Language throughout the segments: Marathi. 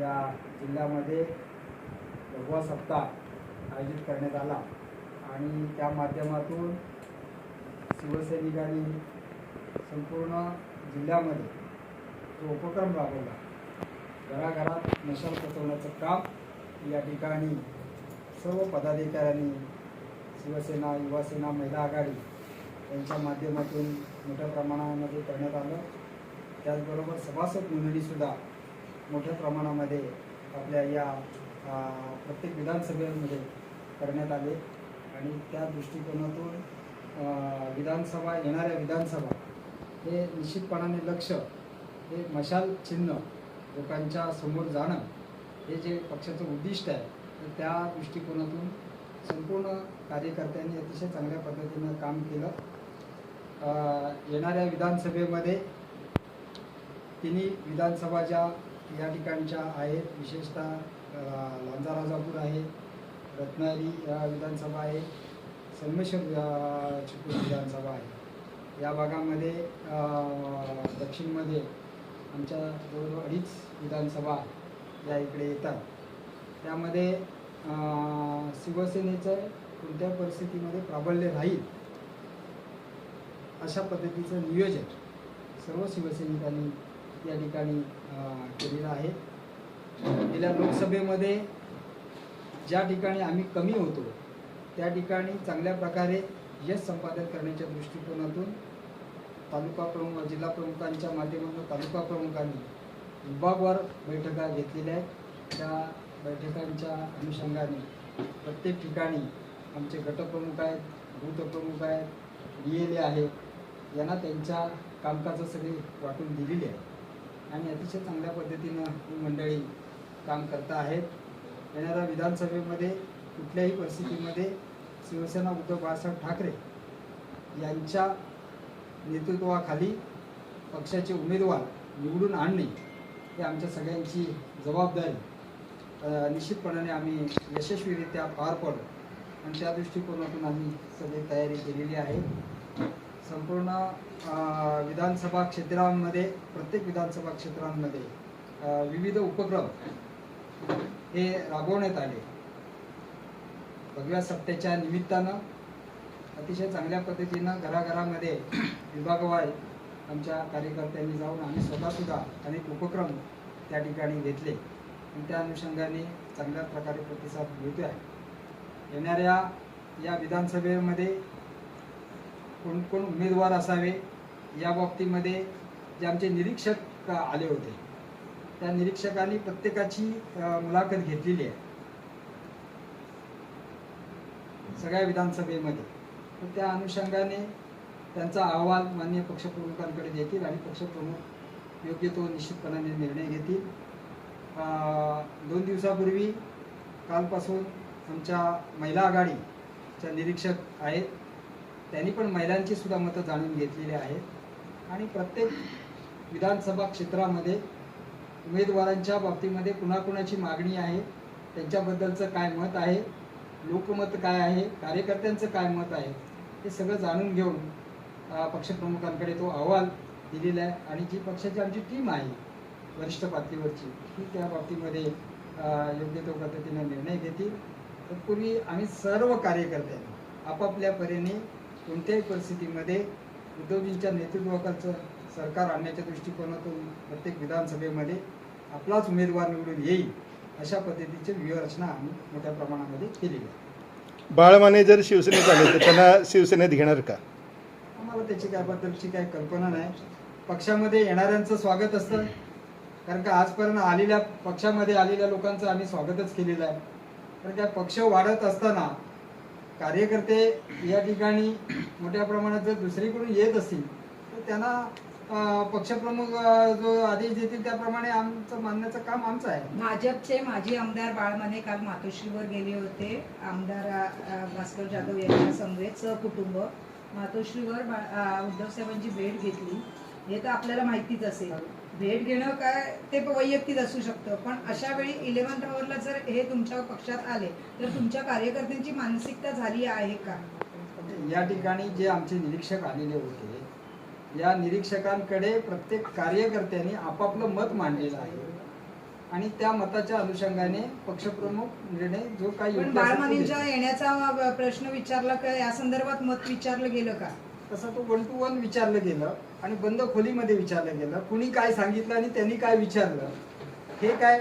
या जिल्ह्यामध्ये भगवा सप्ताह आयोजित करण्यात आला. आणि त्या माध्यमातून शिवसैनिकांनी संपूर्ण जिल्ह्यामध्ये जो उपक्रम राबवला घराघरात मशाल पोचवण्याचं काम या ठिकाणी सर्व पदाधिकाऱ्यांनी शिवसेना युवासेना महिला आघाडी यांच्या माध्यमातून मोठ्या प्रमाणामध्ये करण्यात आलं. त्याचबरोबर सभासद नोंदणीसुद्धा मोठ्या प्रमाणामध्ये आपल्या या प्रत्येक विधानसभेमध्ये करण्यात आले. आणि त्या दृष्टिकोनातून विधानसभा येणाऱ्या विधानसभा हे निश्चितपणाने लक्ष हे मशाल चिन्ह लोकांच्या समोर जाणं हे जे पक्षाचं उद्दिष्ट आहे तर त्या दृष्टिकोनातून संपूर्ण कार्यकर्त्यांनी अतिशय चांगल्या पद्धतीनं काम केलं. येणाऱ्या विधानसभेमध्ये तिन्ही विधानसभा ज्या या ठिकाणच्या आहेत. विशेषतः लांजा राजापूर आहे रत्नागिरी या विधानसभा आहे संगमेश्वर अ, चिपळूण विधानसभा आहे. या भागामध्ये दक्षिणमध्ये आमच्या जवळजवळ अडीच विधानसभा या इकडे येतात. त्यामध्ये शिवसेनेचं कोणत्या परिस्थितीमध्ये प्राबल्य राहील अशा पद्धतीचं नियोजन सर्व शिवसैनिकांनी या ठिकाणी केलेला आहे. गेल्या लोकसभेमध्ये ज्या ठिकाणी आम्ही कमी होतो त्या ठिकाणी चांगल्या प्रकारे यश संपादन करण्याच्या दृष्टिकोनातून तालुका प्रमुख जिल्हा प्रमुखांच्या माध्यमातून तालुका प्रमुखांनी विभागवार बैठका घेतलेल्या आहेत. त्या बैठकांच्या अनुषंगाने प्रत्येक ठिकाणी आमचे गटप्रमुख आहेत भूतप्रमुख आहेत डी एल ए आहेत यांना त्यांच्या कामकाजासाठी वाटून दिलेली आहे आणि अतिशय चांगल्या पद्धतीनं ही मंडळी काम करता आहेत. येणाऱ्या विधानसभेमध्ये कुठल्याही परिस्थितीमध्ये शिवसेना उद्धव बाळासाहेब ठाकरे यांच्या नेतृत्वाखाली पक्षाचे उमेदवार निवडून आणणे ही आमच्या सगळ्यांची जबाबदारी. निश्चितपणाने आम्ही यशस्वीरित्या पार पडू. आणि त्या दृष्टिकोनातून आम्ही सगळी तयारी केलेली आहे. संपूर्ण विधानसभा क्षेत्रांमध्ये प्रत्येक विधानसभा क्षेत्रांमध्ये विविध उपक्रम हे राबवण्यात आले. भगव्या सप्त्याच्या निमित्तानं अतिशय चांगल्या पद्धतीनं घराघरामध्ये विभागवार आमच्या कार्यकर्त्यांनी जाऊन आम्ही स्वतःसुद्धा अनेक उपक्रम त्या ठिकाणी घेतले. आणि त्या अनुषंगाने चांगल्या प्रकारे प्रतिसाद मिळतो आहे येणाऱ्या या विधानसभेमध्ये कोण कोण उमेदवार असावे या बाबतीमध्ये जे आमचे निरीक्षक आले होते. त्या निरीक्षकांनी प्रत्येकाची मुलाखत घेतलेली आहे. सगळ्या विधानसभेमध्ये. तर त्या अनुषंगाने त्यांचा अहवाल मान्य पक्षप्रमुखांकडे देतील आणि पक्षप्रमुख योग्य तो निश्चितपणाने निर्णय घेतील. दोन दिवसापूर्वी कालपासून आमच्या महिला आघाडीच्या निरीक्षक आहेत. त्यांनी पण महिलांची सुद्धा मतं जाणून घेतलेली आहेत. आणि प्रत्येक विधानसभा क्षेत्रामध्ये उमेदवारांच्या बाबतीमध्ये कुणाकुणाची मागणी आहे त्यांच्याबद्दलचं काय मत आहे लोकमत काय आहे कार्यकर्त्यांचं काय मत आहे हे सगळं जाणून घेऊन पक्षप्रमुखांकडे तो अहवाल दिलेला आहे. आणि जी पक्षाची आमची टीम आहे वरिष्ठ पातळीवरची ती त्या बाबतीमध्ये योग्य तो पद्धतीने निर्णय घेतील. तत्पूर्वी आम्ही सर्व कार्यकर्त्यांनी आपापल्या परीने कोणत्याही परिस्थितीमध्ये उद्धवजींच्या नेतृत्वाखालचं सरकार आणण्याच्या दृष्टिकोनातून प्रत्येक विधानसभेमध्ये आपलाच उमेदवार निवडून येईल अशा पद्धतीची व्यूहरचना आम्ही मोठ्या प्रमाणामध्ये केलेली आहे. बाळमाने जर शिवसेनेत आले तर त्यांना शिवसेनेत घेणार का? आम्हाला त्याची त्याबद्दलची काही कल्पना नाही. पक्षामध्ये येणाऱ्यांचं स्वागत असतं. कारण का आजपर्यंत आलेल्या पक्षामध्ये आलेल्या लोकांचं आम्ही स्वागतच केलेलं आहे. कारण का पक्ष वाढत असताना कार्यकर्ते या ठिकाणी मोठ्या प्रमाणात जर दुसरीकडून येत असतील तर त्यांना पक्षप्रमुख जो आदेश देतील त्याप्रमाणे आमचं मानण्याचं काम आमचं आहे. भाजपचे माजी आमदार बाळमाने काल मातोश्रीवर गेले होते. आमदार भास्कर जाधव यांच्या समवेत सहकुटुंब मातोश्रीवर उद्धव साहेबांची भेट घेतली. हे तर आपल्याला माहितीच असेल. भेट घेणं काय ते वैयक्तिक असू शकतं. पण अशा वेळी इलेव्हन्थ आवरला जर हे तुमच्या पक्षात आले तर तुमच्या कार्यकर्त्यांची मानसिकता झाली आहे का? या ठिकाणी जे आमचे निरीक्षक आलेले होते या निरीक्षकांकडे प्रत्येक कार्यकर्त्यांनी आपापलं मत मांडलेलं आहे. आणि त्या मताच्या अनुषंगाने पक्षप्रमुख निर्णय जो काही बाळमानींच्या. येण्याचा प्रश्न विचारला का? या संदर्भात मत विचारलं गेलं का? तसं तो वन टू वन विचारलं गेलं आणि बंद खोलीमध्ये विचारलं गेलं. कुणी काय सांगितलं आणि त्यांनी काय विचारलं? हे काय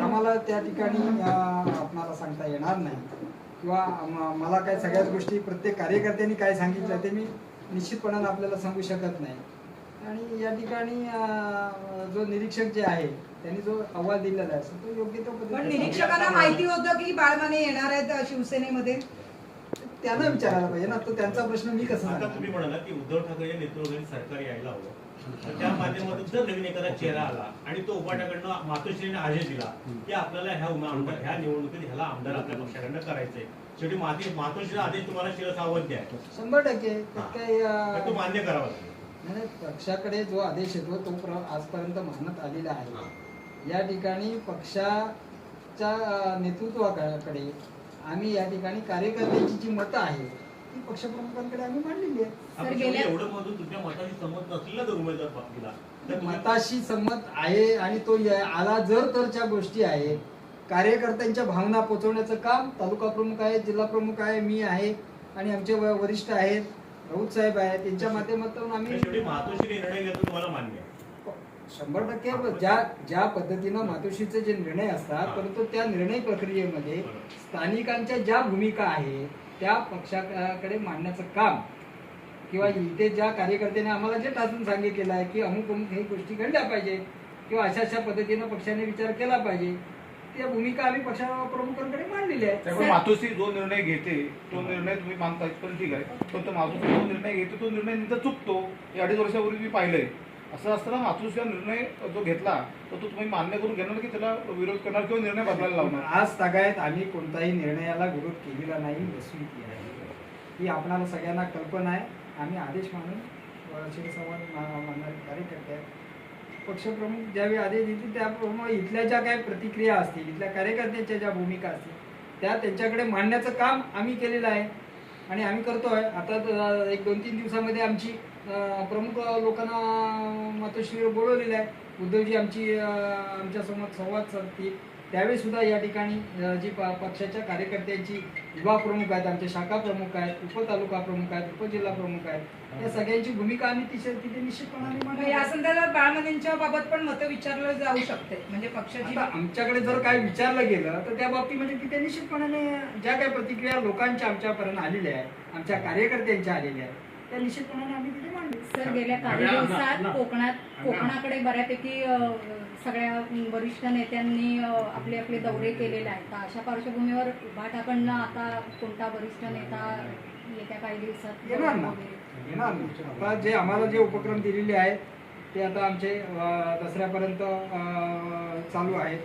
आम्हाला त्या ठिकाणी आपणाला सांगता येणार नाही. किंवा मला काय सगळ्याच गोष्टी प्रत्येक कार्यकर्त्यांनी काय सांगितलं ते मी निश्चितपणानं आपल्याला सांगू शकत नाही. आणि या ठिकाणी जो निरीक्षक जे आहे त्यांनी जो अहवाल दिलेला आहे तो योग्य पद्धतीने निरीक्षकांना माहिती होतं की बाळमाने येणार आहेत शिवसेनेमध्ये? त्यांना विचारायला पाहिजे ना. तो त्यांचा प्रश्न मी कसा आता? तुम्ही म्हणाला की उद्धव ठाकरे या नेतृत्वाखाली सरकार यायला हवं. तर त्या माध्यमातून जर नवीन एखादा चेहरा आला आणि तो उपाटाकडनं मातोश्रीने आदेश दिला की आपल्याला ह्या उमे- आमदार ह्या निवडणुकीत ह्याला आमदार आपल्या पक्षाकडनं करायचंय. शेवटी माती मातोश्रीचा आदेश तुम्हाला शिरसावत आहे शंभर टक्के. काही तो मान्य करावा नाही पक्षाकडे जो आदेश येतो तो प्र- आजपर्यंत मानत आलेला आहे. या ठिकाणी पक्षाच्या नेतृत्वाकडे आम्ही या ठिकाणी कार्यकर्त्यांची जी मतं आहे ती पक्षप्रमुखांकडे आम्ही मांडलेली आहे आपण एवढं तुमच्या मताशी संमत नसलेला जर उमेदवार दिला तर तुम्ही- मताशी संमत आहे आणि तो या- आला जर तरच्या गोष्टी आहेत कार्यकर्त्यांच्या भावना पोचवण्याचं काम तालुका प्रमुख आहे जिल्हा प्रमुख आहे मी आहे आणि आमचे व- वरिष्ठ आहेत राऊत साहेब आहेत त्यांच्या माध्यमातून आम्ही शेवटी मातोश्री निर्णय घेतो तुम्हाला मान्य आहे. शंभर टक्के ज्या ज्या पद्धतीनं मातोश्रीचे जे निर्णय असतात परंतु त्या निर्णय प्रक्रियेमध्ये स्थानिकांच्या ज्या भूमिका आहे त्या पक्षाकडे मांडण्याचं काम किंवा इथे ज्या कार्यकर्त्याने आम्हाला जे टाचून सांगितलेलं आहे की अमुक अमुक हे गोष्टी घडल्या पाहिजे किंवा अशा अशा पद्धतीनं पक्षाने विचार केला पाहिजे त्या भूमिका आम्ही पक्षा प्रमुखांकडे मांडलेली आहे त्यामुळे मातोश्री जो निर्णय घेते तो निर्णय तुम्ही मानता पण ठीक आहे. पण तो मातोश्री जो निर्णय घेतो तो निर्णय नंतर चुकतो. हे अडीच वर्षापूर्वी मी पाहिलंय. असं असताना मातोश्रीचा निर्णय जो घेतला तर तो तुम्ही मान्य करून घेणार की त्याला विरोध करणार किंवा निर्णय बदलायला लावणार? आज तागायत आम्ही कोणताही निर्णयाला विरोध केलेला नाही वसूल आहे. ही आपणाला सगळ्यांना कल्पना आहे. आम्ही आदेश मानून शिवसंवाद मानणारे कार्यकर्ते आहेत. पक्षप्रमुख ज्यावेळी आदेश देतील त्याप्रमाणे इथल्या ज्या काही प्रतिक्रिया असतील इथल्या कार्यकर्त्यांच्या ज्या भूमिका असतील त्या त्यांच्याकडे मांडण्याचं काम आम्ही केलेलं आहे. आणि आम्ही करतो आहे आता एक दोन तीन दिवसामध्ये आमची प्रमुख लोकांना मातोश्रीवर बोलवलेलं आहे. उद्धवजी आमची आमच्यासमोर संवाद साधतील. त्यावेळी सुद्धा या ठिकाणी जी पक्षाच्या कार्यकर्त्यांची विभाग प्रमुख आहेत आमचे शाखा प्रमुख आहेत उपतालुका प्रमुख आहेत उपजिल्हा प्रमुख आहेत या सगळ्यांची भूमिका आम्ही तिथे तिथे निश्चितपणाने मांडणार या. संदर्भात बाळमानींच्या बाबत पण मतं विचारलं जाऊ शकते. म्हणजे पक्षाची आमच्याकडे जर काय विचारलं गेलं तर त्या बाबतीमध्ये तिथे निश्चितपणाने ज्या काही प्रतिक्रिया लोकांच्या आमच्यापर्यंत आलेल्या आहेत आमच्या कार्यकर्त्यांच्या आलेल्या आहेत त्या निश्चितपणाने आम्ही तिथे सर गेल्या काही दिवसात कोकणात कोकणाकडे बऱ्यापैकी सगळ्या वरिष्ठ नेत्यांनी आपले आपले दौरे केलेले आहेत. तर अशा पार्श्वभूमीवर उभाटाकडनं आता कोणता वरिष्ठ नेता येत्या काही दिवसात येणार ना. वगैरे? येणार ना. आता जे आम्हाला जे उपक्रम दिलेले आहेत ते आता आमचे दसऱ्यापर्यंत चालू आहेत.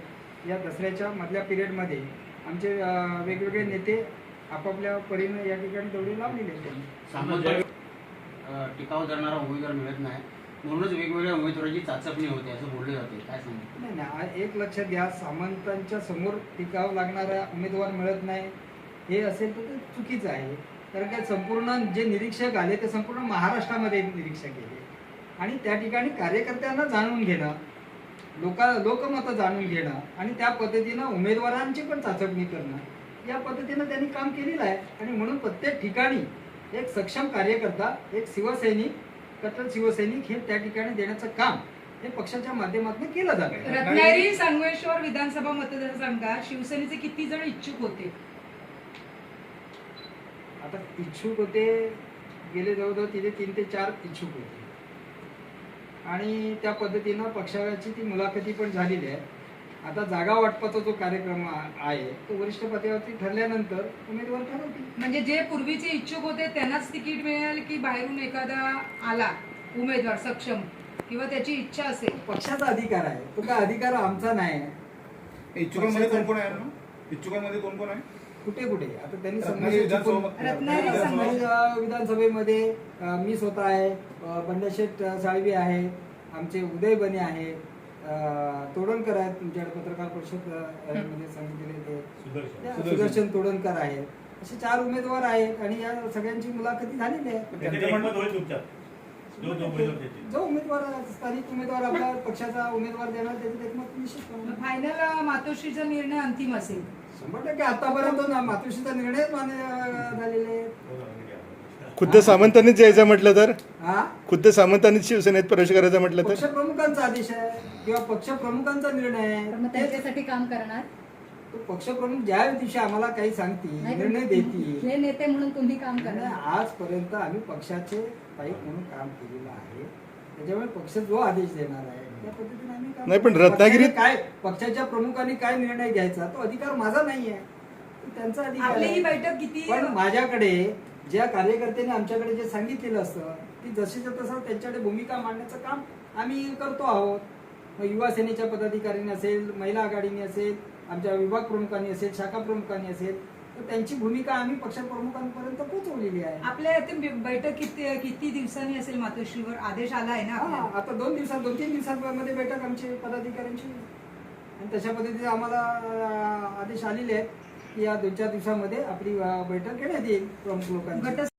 या दसऱ्याच्या मधल्या पिरियडमध्ये आमचे वेगवेगळे नेते आपापल्या परीनं या ठिकाणी दौरे लावलेले आहेत. टिकाव धरणारा उमेदवार मिळत नाही. म्हणूनच वेगवेगळ्या उमेदवारांची चाचपणी होते असं बोलले जाते. काय सांगते नाही नाही एक लक्षात घ्या सामंतांच्या समोर टिकाव लागणारा उमेदवार मिळत नाही. हे असेल तर ते चुकीचं आहे. कारण काय संपूर्ण जे निरीक्षक आले ते संपूर्ण महाराष्ट्रामध्ये निरीक्षक गेले. आणि त्या ठिकाणी कार्यकर्त्यांना जाणून घेणं लोका लोकमतं जाणून घेणं आणि त्या पद्धतीनं उमेदवारांची पण चाचपणी करणं या पद्धतीनं त्यांनी काम केलेलं आहे. आणि म्हणून प्रत्येक ठिकाणी एक सक्षम कार्यकर्ता एक शिवसैनिक कट्टर शिवसैनिक हे त्या ठिकाणी देण्याचं काम हे पक्षाच्या माध्यमातून केलं जात आहे. रत्नागिरी संगमेश्वर विधानसभा मतदारसंघात शिवसेनेचे किती जण इच्छुक होते? आता इच्छुक होते गेले जवळजवळ तिथे तीन ते चार इच्छुक होते. आणि त्या पद्धतीनं पक्षाची ती मुलाखती पण झालेली आहे. आता जागा वाटपाचा जो कार्यक्रम आहे तो वरिष्ठ पातळीवरती ठरल्यानंतर उमेदवार ठरवतील. म्हणजे जे पूर्वीचे इच्छुक होते त्यांनाच तिकीट मिळेल की बाहेरून एखादा आला उमेदवार सक्षम किंवा त्याची इच्छा असेल? पक्षाचा अधिकार आहे. तो काय अधिकार आमचा नाही. आहे. इच्छुकांमध्ये कोण कोण आहे ना? इच्छुकांमध्ये कोण कोण आहे? कुठे कुठे? आता त्यांनी रत्नागिरी संघर्ष चुकून- विधानसभा- रत्नागिरी विधानसभा- रत्नागिरी, अ, विधानसभेमध्ये अ, मी स्वतः आहे अ, बंडशेठ साळवी आहे आमचे उदय बने आहे तोडणकर आहेत तुमच्याकडे पत्रकार परिषदमध्ये सांगितलेले ते. सुदर्शन. तोडणकर आहेत. असे चार उमेदवार आहेत आणि या सगळ्यांची मुलाखती झालेली आहे. जो जो उमेदवार स्थानिक उमेदवार आपला पक्षाचा उमेदवार देणार त्याचं एकमत निश्चित फायनल मातोश्रीचा निर्णय अंतिम असेल. शंभर टक्के आतापर्यंत ना मातोश्रीचा निर्णय मान्य झालेले. खुद्द सामंतांनीच जायचं म्हटलं तर? हा? खुद्द सामंतांनीच शिवसेनेत प्रवेश करायचा म्हटलं तर? पक्षप्रमुखांचा आदेश आहे. किंवा पक्षप्रमुखांचा निर्णय. तर मग आहे ते- त्यांच्यासाठी काम करणार? तो पक्षप्रमुख ज्या दिवशी आम्हाला काही सांगतील नाही, निर्णय देतील. हे नेते म्हणून तुम्ही काम आणि करणार. आजपर्यंत आम्ही पक्षाचे पाईक म्हणून काम केलेलं आहे. त्याच्यामुळे पक्ष जो आदेश देणार आहे त्या पद्धतीने आम्ही काम नाही, पण करू. रत्नागिरीत- पक्षाने काय पक्षाच्या प्रमुखांनी काय निर्णय घ्यायचा तो अधिकार माझा नाही आहे तो त्यांचा अधिकार आपली ही आहे. बैठक किती पण माझ्याकडे ज्या कार्यकर्त्यांनी आमच्याकडे जे सांगितलेलं असतं ती जशीच्या तसं त्यांच्याकडे भूमिका मांडण्याचं काम आम्ही करतो आहोत. मग युवा सेनेच्या पदाधिकाऱ्यांनी असेल महिला आघाडीने असेल आमच्या विभाग प्रमुखांनी असेल शाखा प्रमुखांनी असेल तर त्यांची भूमिका आम्ही पक्षप्रमुखांपर्यंत पोहोचवलेली आहे आपल्या बैठक किती किती दिवसांनी असेल मातोश्रीवर आदेश आला आहे ना? आता दोन दिवसात दोन तीन दिवसांमध्ये बैठक आमची पदाधिकाऱ्यांची. आणि तशा पद्धतीने आम्हाला आदेश आलेले आहेत की या दोन चार दिवसामध्ये आपली बैठक घेण्यात येईल प्रमुख लोकांची